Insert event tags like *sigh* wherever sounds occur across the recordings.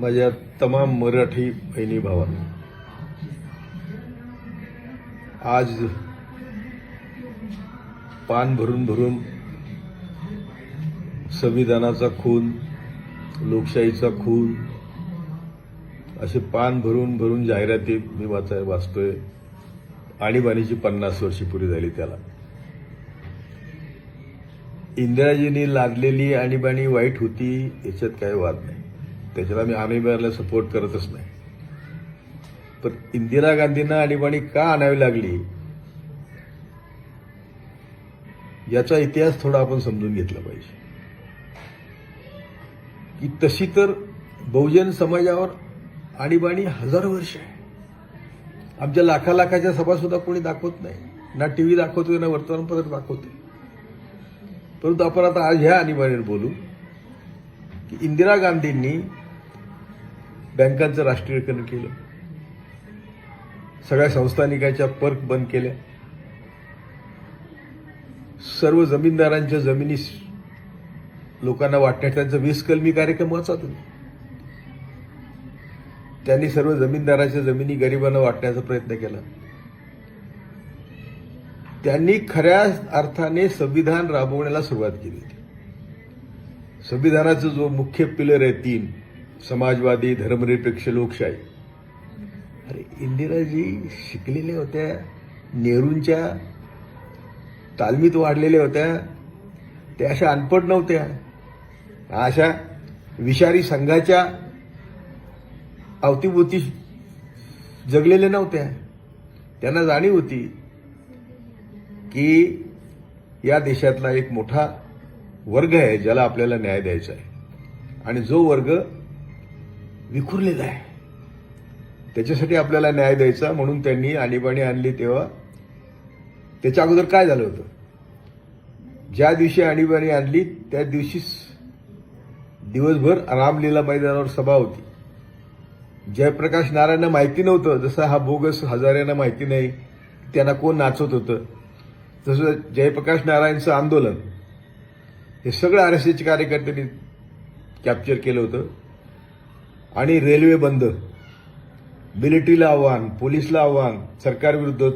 माझ्या तमाम मराठी बहिणी भावांना आज पान भरून भरून संविधानाचा खून लोकशाहीचा खून असे पान भरून भरून जाहिराती मी वाचाय वाचतोय. आणीबाणीची पन्नास वर्षी पुरी झाली त्याला. इंदिराजींनी लादलेली आणीबाणी वाईट होती याच्यात काही वाद नाही. त्याच्याला मी आणीबाणीला सपोर्ट करतच नाही. पण इंदिरा गांधींना आणीबाणी का आणावी लागली? याचा इतिहास थोडा आपण समजून घेतला पाहिजे. की तशी तर बहुजन समाजावर आणीबाणी हजारो वर्ष आहे. आमच्या लाखा लाखाच्या सभा सुद्धा कोणी दाखवत नाही. ना टी व्ही दाखवतोय ना वर्तमानपत्र दाखवतोय. परंतु आपण आता आज ह्या आणीबाणीवर बोलू की इंदिरा गांधींनी बँकांचं राष्ट्रीयकरण केलं. सगळ्या संस्थानिकांच्या पर्क बंद केल्या. सर्व जमीनदारांच्या जमिनी लोकांना वाटण्यात त्यांचा वीस कलमी कार्यक्रम वाचत त्यांनी सर्व जमीनदाराच्या जमिनी गरिबांना वाटण्याचा प्रयत्न केला. त्यांनी खऱ्या अर्थाने संविधान राबवण्याला सुरुवात केली. संविधानाचं संविधानाचा जो मुख्य पिलर आहे तीन समाजवादी धर्मनिरपेक्ष लोकशाही. अरे इंदिराजी शिकलेल्या होत्या नेहरूंच्या तालमीत वाढलेल्या होत्या त्या अशा अनपट नव्हत्या. अशा विषारी संघाच्या अवतीभोवती जगलेल्या नव्हत्या. त्यांना जाणीव होती की या देशातला एक मोठा वर्ग आहे ज्याला आपल्याला न्याय द्यायचा आहे. आणि जो वर्ग विखुरलेला आहे. त्याच्यासाठी आपल्याला न्याय द्यायचा म्हणून त्यांनी आणीबाणी आणली तेव्हा. त्याच्या अगोदर काय झालं होतं? ज्या दिवशी आणीबाणी आणली त्या दिवशीच दिवसभर रामलीला मैदानावर सभा होती. जयप्रकाश नारायणना माहिती नव्हतं जसं हा बोगस हजाऱ्यांना माहिती नाही त्यांना कोण नाचवत होतं. तसं जयप्रकाश नारायणचं आंदोलन. हे सगळं आर एस एसचे कार्यकर्त्यांनी कॅप्चर केलं होतं. आणि रेल्वे बंद. मिलिटरीला आव्हान पोलीसला आव्हान सरकारविरुद्ध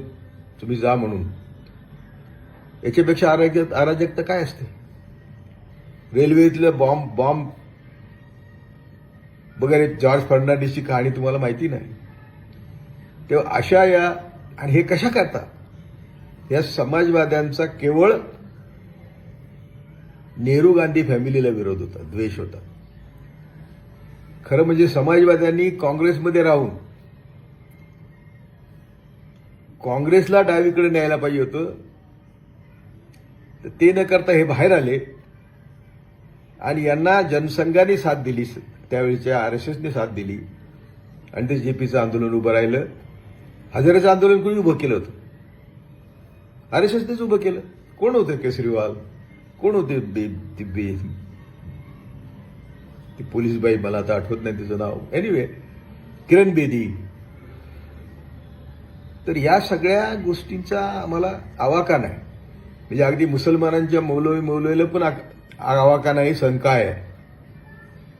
तुम्ही जा म्हणून. याच्यापेक्षा अराजक अराजकता काय असते? रेल्वेतलं बॉम्ब बॉम्ब वगैरे जॉर्ज फर्नांडिसची कहाणी तुम्हाला माहिती नाही. तेव्हा अशा या आणि हे कशा करतात या समाजवाद्यांचा केवळ नेहरू गांधी फॅमिलीला विरोध होता द्वेष होता. खरं म्हणजे समाजवाद्यांनी काँग्रेसमध्ये राहून काँग्रेसला डावीकडे न्यायला पाहिजे होतं तर ते न करता हे बाहेर आले आणि यांना जनसंघाने साथ दिली. त्यावेळीच्या आर एस एसने साथ दिली. आणि ते जेपीचं आंदोलन उभं राहिलं. हजाराचं आंदोलन कोणी उभं केलं होतं? आर एस एसनेच उभं केलं. कोण होते केसरीवाल कोण होते ती पोलीस बाई मला आता आठवत नाही तिचं नाव. एनिवे किरण बेदी. तर या सगळ्या गोष्टींचा आम्हाला आवाका नाही. म्हणजे अगदी मुसलमानांच्या मौलवी मौलवीला पण आवाका नाही सण काय आहे?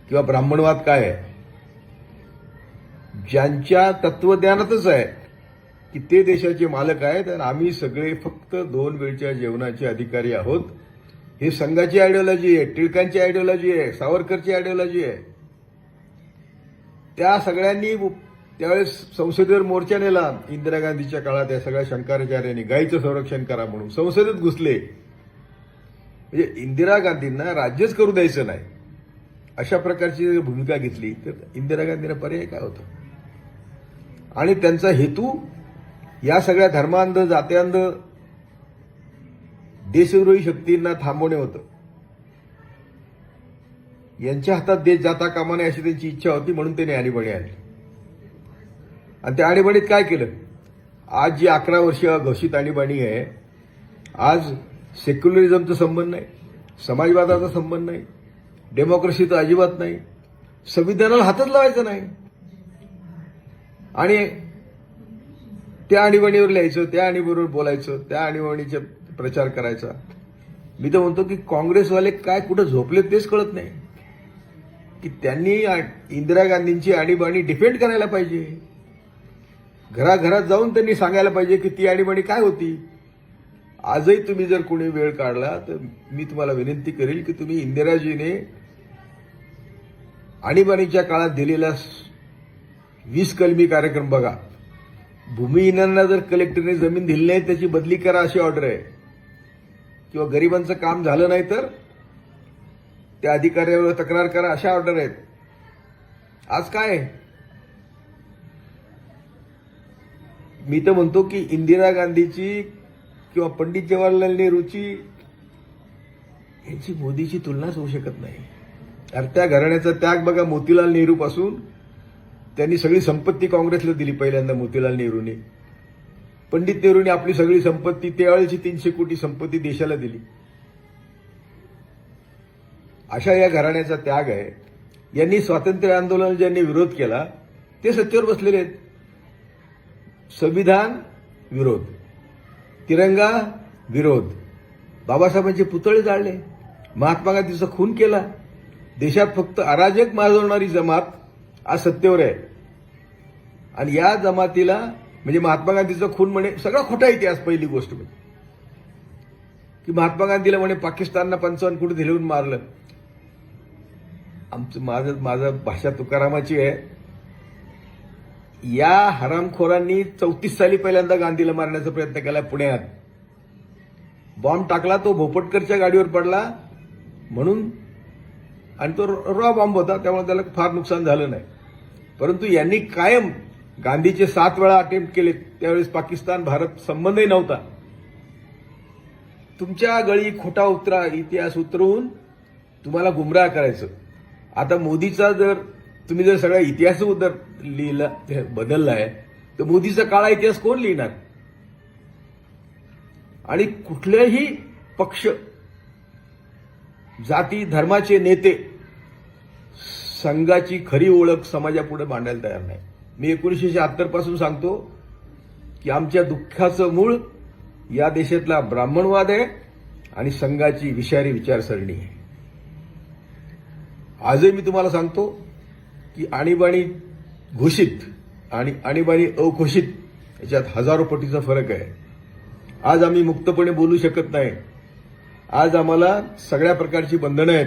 किंवा ब्राह्मणवाद काय आहे? ज्यांच्या तत्वज्ञानातच आहे की ते देशाचे मालक आहेत आणि आम्ही सगळे फक्त दोन वेळच्या जेवणाचे अधिकारी आहोत. ही संघाची आयडिओलॉजी आहे टिळकांची आयडिओलॉजी आहे सावरकरची आयडिओलॉजी आहे. त्या सगळ्यांनी त्यावेळेस संसदेवर मोर्चा नेला. इंदिरा गांधीच्या काळात या सगळ्या शंकराचार्यांनी गाईचं संरक्षण करा म्हणून संसदेत घुसले. म्हणजे इंदिरा गांधींना राज्यच करू द्यायचं नाही. अशा प्रकारची जर भूमिका घेतली. तर इंदिरा गांधींना पर्याय काय होता? आणि त्यांचा हेतू या सगळ्या धर्मांध जात्यांध देशद्रोही शक्तींना थांबवणे होतं. यांच्या हातात देश जाता कामा नये अशी त्यांची इच्छा होती म्हणून त्यांनी आणीबाणी आणली. आणि त्या आणीबाणीत काय केलं? आज जी अकरा वर्ष घोषित आणीबाणी आहे आज सेक्युलरिझमचा संबंध नाही समाजवादाचा संबंध नाही डेमोक्रेसीचा अजिबात नाही संविधानाला हातच लावायचं नाही. आणि त्या आणीबाणीवर लिहायचं त्या आणीबरोबर बोलायचं त्या आणीबाणीच्या प्रचार करायचा. मी तर म्हणतो की काँग्रेसवाले काय कुठं झोपले तेच कळत नाही. की त्यांनी इंदिरा गांधींची आणीबाणी डिफेंड करायला पाहिजे. घराघरात जाऊन त्यांनी सांगायला पाहिजे की ती आणीबाणी काय होती. आजही तुम्ही जर कोणी वेळ काढला तर मी तुम्हाला विनंती करेल की तुम्ही इंदिराजीने आणीबाणीच्या काळात दिलेला वीस कलमी कार्यक्रम बघा. भूमिहीनांना जर कलेक्टरने जमीन दिली नाही त्याची बदली करा अशी ऑर्डर आहे. किंवा गरिबांचं काम झालं नाही तर त्या अधिकाऱ्यावर तक्रार करा अशा ऑर्डर आहेत. आज काय आहे? मी तर म्हणतो की इंदिरा गांधीची किंवा पंडित जवाहरलाल नेहरूची यांची मोदीची तुलनाच होऊ शकत नाही. अरे त्या घराण्याचा त्याग बघा मोतीलाल नेहरू पासून त्यांनी सगळी संपत्ती काँग्रेसला दिली पहिल्यांदा मोतीलाल नेहरूने. पंडित नेहरूने आपली सगळी संपत्ती तेळची तीनशे कोटी संपत्ती देशाला दिली. अशा या घराण्याचा त्याग आहे. यांनी स्वातंत्र्य आंदोलन ज्यांनी विरोध केला ते सत्तेवर बसलेले आहेत. संविधान विरोध. तिरंगा विरोध. बाबासाहेबांचे पुतळे जाळले. महात्मा गांधीचा खून केला. देशात फक्त अराजक माजवणारी जमात आज सत्तेवर आहे. आणि या जमातीला म्हणजे महात्मा गांधीचं खून म्हणे सगळा खोटा इतिहास पहिली गोष्ट म्हणजे. की महात्मा गांधीला म्हणे पाकिस्ताननं पंचावन्न कोटी दिलेऊन मारलं. आमचं माझं माझं भाषा तुकारामाची आहे. या हरामखोरांनी चौतीस साली पहिल्यांदा गांधीला मारण्याचा प्रयत्न केला पुण्यात. बॉम्ब टाकला तो भोपटकरच्या गाडीवर पडला. म्हणून आणि तो रॉ बॉम्ब होता त्यामुळे त्याला फार नुकसान झालं नाही. परंतु यांनी कायम गांधीचे सात वेळा अटेम्प्ट केले त्यावेळेस पाकिस्तान भारत संबंधही नव्हता. तुमच्या गळी खोटा उतरा इतिहास उतरवून तुम्हाला गुमराह करायचं. आता मोदीचा जर तुम्ही जर सगळा इतिहास उदर लिहिला आहे तर मोदीचा काळा इतिहास कोण लिहिणार? आणि कुठलेही पक्ष जाती धर्माचे नेते संघाची खरी ओळख समाजापुढे मांडायला तयार नाही. मी एकोणीसशे शहात्तरपासून सांगतो की आमच्या दुःखाचं मूळ या देशातला ब्राह्मणवाद आहे आणि संघाची विषारी विचारसरणी आहे. आजही मी तुम्हाला सांगतो की आणीबाणी घोषित आणि आणीबाणी अघोषित याच्यात हजारो पटीचा फरक आहे. आज आम्ही मुक्तपणे बोलू शकत नाही. आज आम्हाला सगळ्या प्रकारची बंधनं आहेत.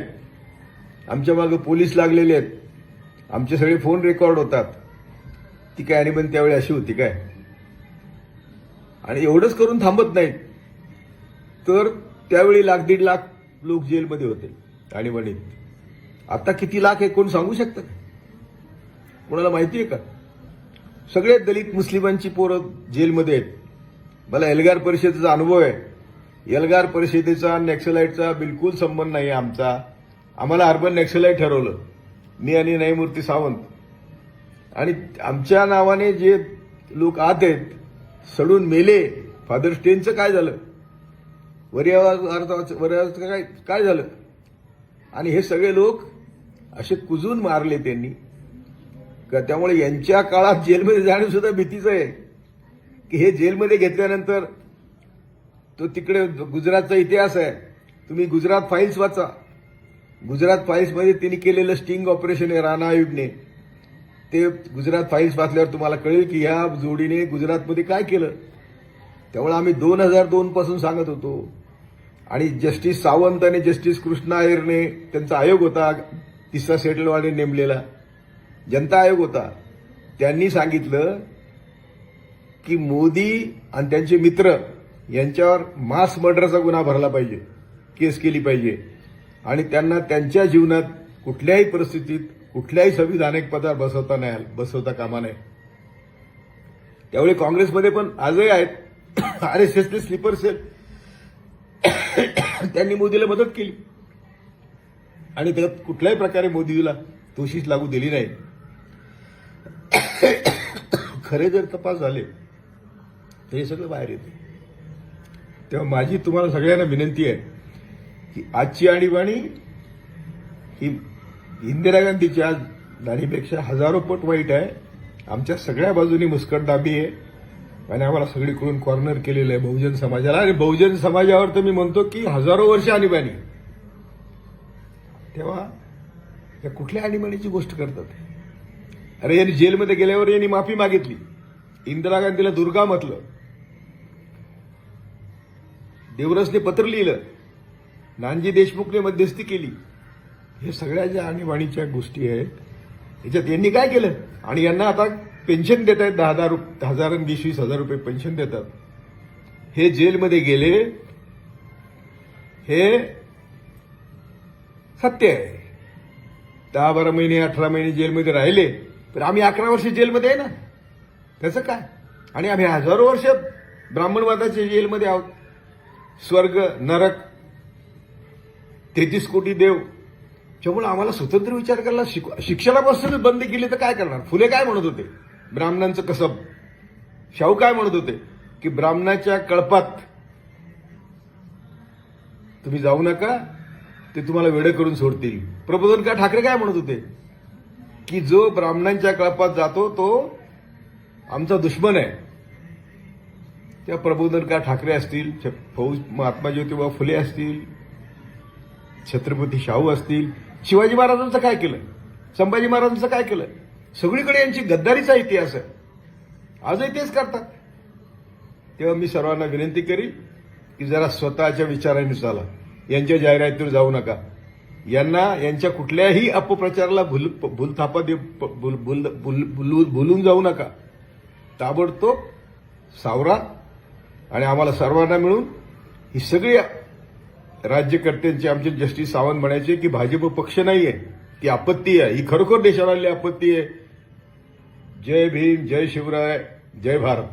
आमच्या मागे पोलीस लागलेले आहेत. आमचे सगळे फोन रेकॉर्ड होतात. ती काय आणीबाणी त्यावेळी अशी होती काय? आणि एवढंच करून थांबत नाहीत. तर त्यावेळी लाख दीड लाख लोक जेलमध्ये होते आणीबाणीत आता किती लाख आहे कोण सांगू शकतं कोणाला माहिती आहे का? सगळे दलित मुस्लिमांची पोरं जेलमध्ये आहेत. मला एल्गार परिषदेचा अनुभव आहे. एल्गार परिषदेचा नॅक्सलाईटचा बिलकुल संबंध नाही आहे आमचा. आम्हाला अर्बन नॅक्सलाईट ठरवलं. मी आणि न्यायमूर्ती सावंत आणि आमच्या नावाने जे लोक आत आहेत सडून मेले फादर स्टेनचं काय झालं? वरियावाचं वरियावाचं काय काय झालं? आणि हे सगळे लोक असे कुजून मारले त्यांनी. का त्यामुळे यांच्या काळात जेलमध्ये जाणं सुद्धा भीतीचं आहे. की हे जेलमध्ये घेतल्यानंतर तो तिकडे गुजरातचा इतिहास आहे. तुम्ही गुजरात फाईल्स वाचा. गुजरात फाईल्समध्ये तिने केलेलं स्टिंग ऑपरेशन आहे राणा आयुबने ते गुजरात फाईल्स वाचल्यावर तुम्हाला कळेल की ह्या जोडीने गुजरातमध्ये काय केलं. त्यामुळे आम्ही दोन हजार दोन पासून सांगत होतो. आणि जस्टिस सावंत आणि जस्टिस कृष्णा अय्यरने त्यांचा आयोग होता तिसरा सेटलवाडे नेमलेला. जनता आयोग होता. त्यांनी सांगितलं की मोदी आणि त्यांचे मित्र यांच्यावर मास मर्डरचा गुन्हा भरला पाहिजे केस केली पाहिजे. आणि त्यांना त्यांच्या जीवनात कुठल्याही परिस्थितीत कुठल्याही संविधानिक पदावर बसवता नाही बसवता कामा नये. त्यावेळी काँग्रेसमध्ये पण आजही आहेत. आर एस एसने स्लीपर सेल. *coughs* त्यांनी मोदीला मदत केली. आणि त्यात कुठल्याही प्रकारे मोदीला दोषीच लागू दिली नाही. *coughs* खरे जर तपास झाले तर हे सगळं बाहेर येते. तेव्हा माझी तुम्हाला सगळ्यांना विनंती आहे की आजची आणीबाणी ही इंदिरा गांधीच्या दाढीपेक्षा हजारो पट वाईट आहे. आमच्या सगळ्या बाजूनी मुस्कटदाबी आहे. आणि आम्हाला सगळीकडून कॉर्नर केलेलं आहे बहुजन समाजाला. आणि बहुजन समाजावर तर मी म्हणतो की हजारो वर्ष आणीबाणी. तेव्हा या कुठल्या आणीबाणीची गोष्ट करतात? अरे यांनी जेलमध्ये गेल्यावर यांनी माफी मागितली. इंदिरा गांधीला दुर्गा म्हटलं. देवरसने पत्र लिहिलं. नानजी देशमुखने मध्यस्थी केली. हे सगळ्या ज्या आणीबाणीच्या गोष्टी आहेत याच्यात यांनी काय केलं? आणि यांना आता पेन्शन देत आहेत दहा हजार रुप- हजार आणि वीस वीस हजार रुपये पेन्शन देतात. हे जेलमध्ये गेले हे सत्य आहे. दहा बारा महिने अठरा महिने जेलमध्ये राहिले तर आम्ही अकरा वर्ष जेलमध्ये आहे ना? त्याचं काय? आणि आम्ही हजारो वर्ष ब्राह्मणवादाच्या जेलमध्ये आहोत. स्वर्ग नरक तेहतीस कोटी देव त्यामुळे आम्हाला स्वतंत्र विचार करायला शिक शिक्षणापासूनच बंद केली तर काय करणार? फुले काय म्हणत होते? ब्राह्मणांचं कसब. शाहू काय म्हणत होते? की ब्राह्मणाच्या कळपात तुम्ही जाऊ नका ते तुम्हाला वेळ करून सोडतील. प्रबोधनकार ठाकरे काय म्हणत होते? की जो ब्राह्मणांच्या कळपात जातो तो आमचा दुश्मन आहे. त्या प्रबोधनकार ठाकरे असतील? फौज महात्मा ज्योतिबा फुले असतील? छत्रपती शाहू असतील? शिवाजी महाराजांचं काय केलं? संभाजी महाराजांचं काय केलं? सगळीकडे यांची गद्दारीचा इतिहास आहे. आजही तेच करतात. तेव्हा मी सर्वांना विनंती करीन की जरा स्वतःच्या विचाराने चाला यांच्या जाहिरातीवर जाऊ नका. यांना यांच्या कुठल्याही अपप्रचाराला भूल भूलथापा दे भूल जाऊ नका. ताबडतोब सावरा आणि आम्हाला सर्वांना मिळून ही सगळी राज्यकर्त्यांची आमचे जस्टिस सावंत म्हणायचे की भाजप पक्ष नाही आहे ती आपत्ती आहे. ही खरोखर देशाला आपत्ती आहे. जय भीम जय शिवराय जय भारत.